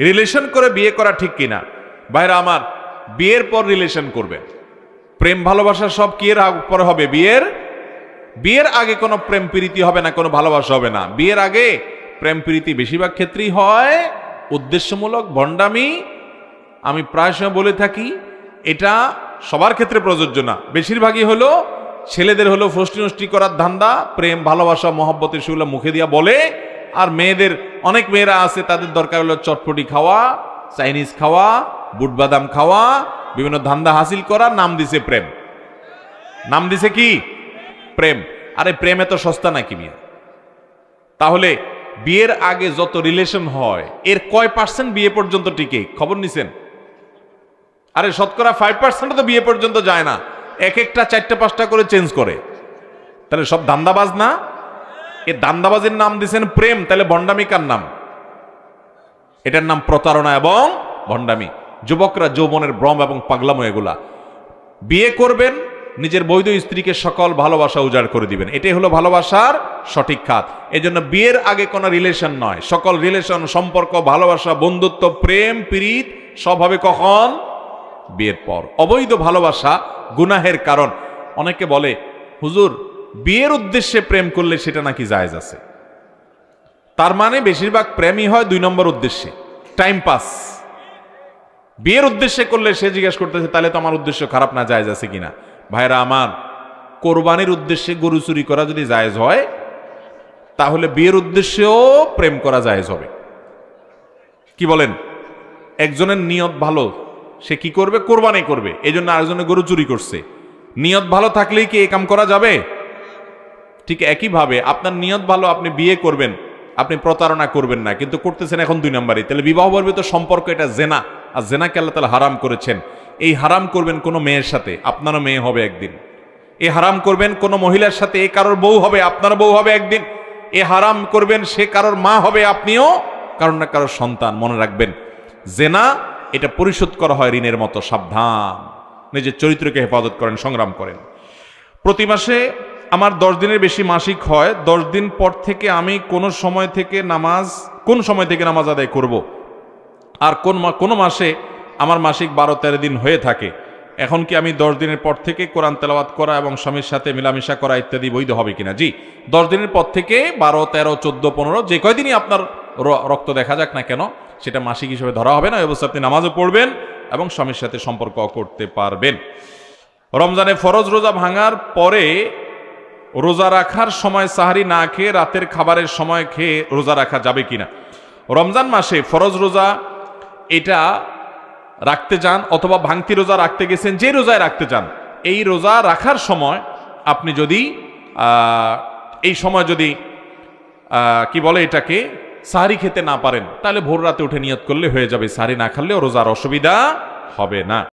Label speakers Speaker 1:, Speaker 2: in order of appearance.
Speaker 1: Relation করে বিয়ে করা ঠিক কিনা? ভাইরা আমার, বিয়ের পর রিলেশন করবে। প্রেম ভালোবাসা সব কি এর পরে হবে? বিয়ের? বিয়ের আগে কোনো প্রেম প্রীতি হবে না, কোনো ভালোবাসা হবে না। বিয়ের আগে প্রেম প্রীতি বেশিরভাগ ক্ষেত্রেই হয় উদ্দেশ্যমূলক, ভণ্ডামি। আমি প্রায় সময় বলে থাকি, এটা সবার ক্ষেত্রে প্রযোজ্য না। বেশিরভাগই হলো ছেলেদের হলো ফষ্টি নষ্টি করার ধান্দা, প্রেম, ভালোবাসা, মহব্বতের সেগুলো মুখে দিয়া বলে আর মেয়েদের, অনেক মেয়েরা আছে, তাদের দরকার হলো চটপটি খাওয়া, চাইনিজ খাওয়া বুট বাদাম খাওয়া, বিভিন্ন ধান্দা হাসিল করা, নাম দিছে প্রেম। নাম দিছে কি? প্রেম। আরে প্রেম এত সস্তা নাকি মিয়া? তাহলে বিয়ের আগে যত রিলেশন হয়, এর কয় পার্সেন্ট বিয়ে পর্যন্ত টিকে? খবর নিছেন? আরে শতকরা ফাইভ পার্সেন্ট তো বিয়ে পর্যন্ত যায় না। এক একটা চারটা পাঁচটা করে চেঞ্জ করে। তাহলে সব ধান্দাবাজ না? এ দান্দাবাজির নাম দিছেন প্রেম, তাহলে ভণ্ডামিকার নাম? এটার নাম প্রতারণা এবং ভণ্ডামি। যুবকরা যৌবনের ভ্রম এবং পাগলামো এগুলা। বিয়ে করবেন, নিজের বৈধ স্ত্রীকে সকল ভালোবাসা উজাড় করে দিবেন। এটাই হলো ভালোবাসার সঠিক খাত। এই জন্য বিয়ের আগে কোনো রিলেশন নয়। সকল রিলেশন সম্পর্ক, ভালোবাসা, বন্ধুত্ব, প্রেম প্রীত সব হবে কখন? বিয়ের পর। অবৈধ ভালোবাসা গুনাহের কারণ। অনেকে বলে, হুজুর বিয়ের উদ্দেশ্যে প্রেম করলে সেটা নাকি জায়জ আছে? তার মানে বেশিরভাগ প্রেমই হয় দুই নম্বর উদ্দেশ্যে টাইম পাস বিয়ের উদ্দেশ্যে করলে সে জিজ্ঞেস করতেছে, তাহলে তো আমার উদ্দেশ্য খারাপ না, জায়জ আছে কিনা? ভাইরা আমার কোরবানির উদ্দেশ্যে গরু চুরি করা যদি জায়জ হয়, তাহলে বিয়ের উদ্দেশ্যেও প্রেম করা জায়জ হবে। কি বলেন? একজনের নিয়ত ভালো, সে কি করবে? কোরবানি করবে। এই জন্য আরেকজনের গরু চুরি করছে। নিয়ত ভালো থাকলেই কি এই কাম করা যাবে? ঠিক একইভাবে আপনার নিয়ত ভালো, আপনি বিয়ে করবেন, আপনি প্রতারণা করবেন না, কিন্তু করতেছেন এখন দুই নম্বরই। তাহলে বিবাহ বর্বিত সম্পর্ক এটা জেনা, আর জেনাকে আল্লাহ তালা হারাম করেছেন। এই হারাম করবেন কোনো মেয়ের সাথে, আপনারও মেয়ে হবে একদিন। এ হারাম করবেন কোনো মহিলার সাথে, এ কারোর বউ হবে আপনার বউ হবে একদিন। এ হারাম করবেন সে কারোর মা হবে, আপনিও কারণ না কারোর সন্তান, মনে রাখবেন। জেনা, এটা পরিশোধ করা হয় ঋণের মতো, সাবধান। নিজের চরিত্রকে হেফাজত করেন, সংগ্রাম করেন। প্রতি মাসে আমার দশ দিনের বেশি মাসিক হয়, দশ দিন পর থেকে আমি কোন সময় থেকে নামাজ, কোন সময় থেকে নামাজ আদায় করব। আর কোন কোনো মাসে আমার মাসিক বারো তেরো দিন হয়ে থাকে? এখন কি আমি দশ দিনের পর থেকে কোরআন তেলাওয়াত করা এবং স্বামীর সাথে মেলামেশা করা ইত্যাদি বৈধ হবে কিনা? জি, দশ দিনের পর থেকে বারো, তেরো, চোদ্দ, পনেরো, যে কয়দিনই আপনার রক্ত দেখা যাক না কেন, সেটা মাসিক হিসেবে ধরা হবে না অবস্থা আপনি নামাজও পড়বেন এবং স্বামীর সাথে সম্পর্ক করতে পারবেন। রমজানে ফরজ রোজা ভাঙার পরে রোজা রাখার সময় সাহারি না খেয়ে রাতের খাবারের সময় খেয়ে রোজা রাখা যাবে কিনা? রমজান মাসে ফরজ রোজা, এটা রাখতে চান অথবা ভাঙতি রোজা রাখতে গেছেন, যে রোজায় রাখতে চান এই রোজা রাখার সময় আপনি যদি এই সময় যদি কি বলে এটাকে, সাহারি খেতে না পারেন, তাহলে ভোর রাতে উঠে নিয়ত করলে হয়ে যাবে, সাহারি না খাললেও রোজার অসুবিধা হবে না।